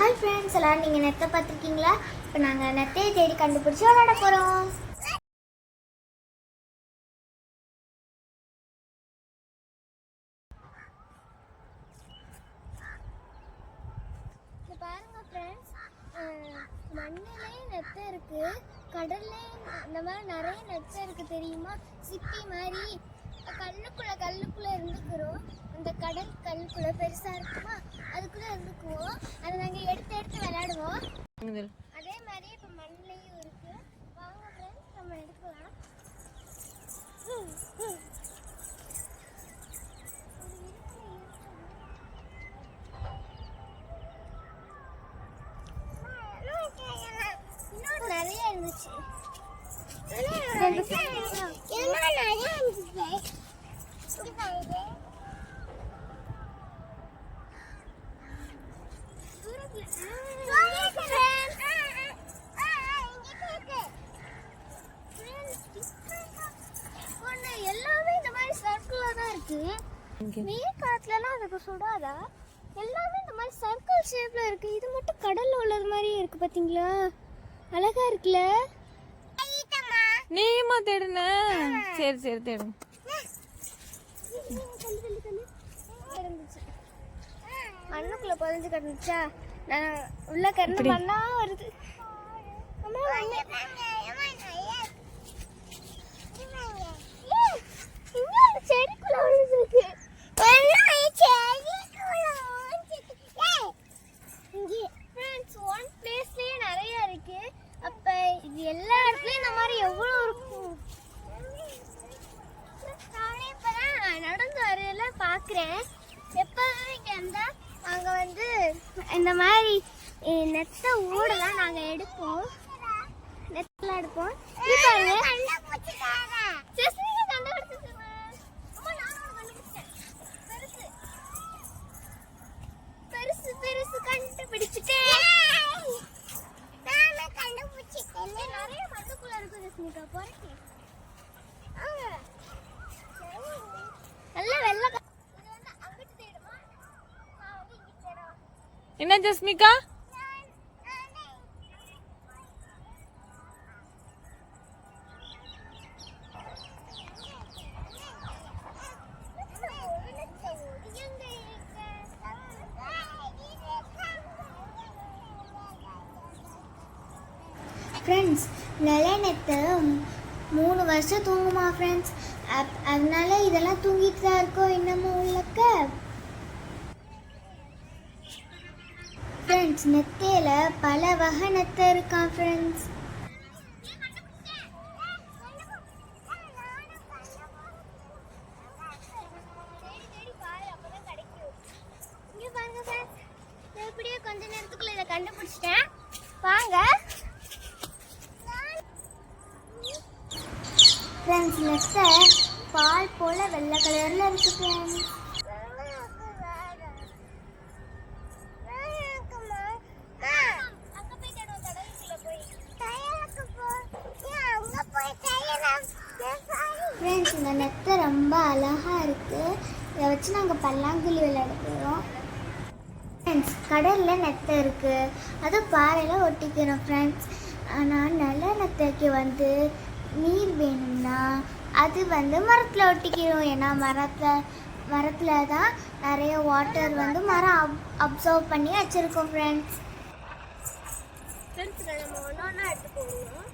Hi friends எல்லாம் நீங்கள் நெத்தை பார்த்துருக்கீங்களா? இப்போ நாங்கள் நெத்தையை தேடி கண்டுபிடிச்சி விளாட போகிறோம் பாருங்க ஃப்ரெண்ட்ஸ் மண்ணிலையும் நெத்தை இருக்கு கடல்லையும் அந்த மாதிரி நிறைய நெத்தை இருக்கு தெரியுமா? சிப்பி மாதிரி. கல்லுக்குள்ள கல்லுக்குள்ள இருந்துக்கிறோம். அந்த கடல் கல்லுக்குள்ள பெருசா இருக்குமா? அதுக்குள்ள இருந்துக்குவோம். அதை நாங்கள் எடுத்து எடுத்து விளையாடுவோம். அதே மாதிரி இப்போ மண்ணிலையும் இருக்கு. வாங்க ஃப்ரெண்ட்ஸ் நம்ம எடுக்கலாம் இருக்கு, இருக்கு. இன்னும் நிறைய இருந்துச்சு எல்லாமே இந்த மாதிரி சர்க்கிளாக தான் இருக்கு வெயில் காலத்துலலாம் அதுக்கு சுடாதா? எல்லாமே இந்த மாதிரி சர்க்கிள் ஷேப்ல இருக்கு. இது மட்டும் கடல்ல உள்ளது மாதிரி இருக்கு பாத்தீங்களா? அழகா இருக்குல்ல? நீயுமா தேடுன? சரி சரி தேடும் இருந்துச்சு. மண்ணுக்குள்ள புதஞ்சு கிடந்துச்சா? உள்ள கிடந்து மண்ணா வருது. எல்லா இடத்துலயும் இந்த மாதிரி எவ்வளவு இருக்கும்? நானே இப்பதான் நடந்து வரையில பாக்குறேன். எப்போதும் இங்க இருந்தா இந்த மாதிரி நெத்த ஓடலாம் நாங்க எடுப்போம். நெத்தலாம் எடுப்போம். பெருசு. பெருசு கண்டுபிடிச்சிட்டேன். நிறைய மண்ணுக்குள்ள இருக்கு ஜெஸ்மிகா பொறுக்கி நல்ல வெள்ளை க- இது வந்து அங்கிட்டு தேடுமா நான் வந்து இங்கிட்டு தேடவா என்ன ஜஸ்மிகா? ஃப்ரெண்ட்ஸ் நிலநெத்து மூணு வருஷம் தூங்குமா ஃப்ரெண்ட்ஸ் அப் அதனால இதெல்லாம் தூங்கிட்டு தான் இருக்கோம். இன்னமும் உள்ளக்க? ஃப்ரெண்ட்ஸ் நெத்தையில் பல வகை நெத்தை இருக்கான் ஃப்ரெண்ட்ஸ் எப்படியோ கொஞ்ச நேரத்துக்குள்ள இதை கண்டுபிடிச்சிட்டேன் வாங்க ஃப்ரெண்ட்ஸ் நெட்டை பால் போல வெள்ளை கலர்ல இருக்கு ஃப்ரெண்ட்ஸ் ரொம்ப அழகாக இருக்குது இதை வச்சு நாங்கள் பல்லாங்குழி விளையாட போகிறோம் ஃப்ரெண்ட்ஸ் கடலில் நெத்தை இருக்குது அது பாறையில் ஒட்டிக்கிறோம் ஃப்ரெண்ட்ஸ் ஆனால் நல்ல நெத்தைக்கு வந்து நீர் வேணும்னா அது வந்து மரத்தில் ஒட்டிக்கிறோம் ஏன்னா மரத்தில் மரத்தில் தான் நிறைய வாட்டர் வந்து மரம் அப் அப்சர்வ் பண்ணி வச்சுருக்கோம் ஃப்ரெண்ட்ஸ் ஃப்ரெண்ட்ஸ் நம்ம ஒன்று ஒன்றா எடுத்து போகணும்